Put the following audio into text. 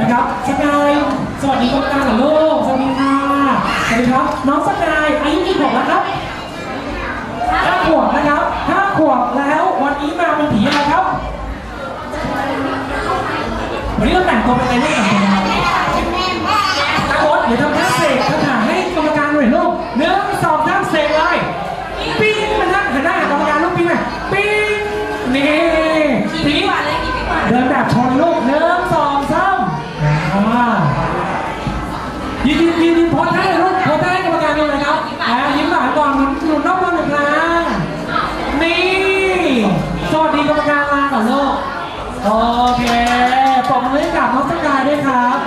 นะครับสกายสวัสดีกรรมการกับลูกสวัสดีค่ะสวัสดีครับ น้องสกายอายุกี่ขวบแล้วครับห้าขวบนะครับห้าขวบแล้ววันนี้มาเป็นผีอะไรครับ วันนี้เราแต่งตัวเป็นอะไรลูกแต่งตัวเป็นอะไรตาโอ๊ตเดี๋ยวทำท่าเสกคาถาให้กรรมการหน่อยลูกหนึ่งสองสามเสกเลยปิ้งมันนั่งหันหน้าหากรรมการลูกปิ้งหน่อยปิ้งนี่ทีนี้ ยืนยืนยืนยืนโพสท่าลูกโพสท่าให้กรรมการดูเลยครับอ่ายิ้มหวานก่อนหนุนนุนนอกมาหนึ่งครั้งนี่สวัสดีกรรมการลาก่อนลูกโอเคปรบมือให้กับน้องสกายด้วยครับ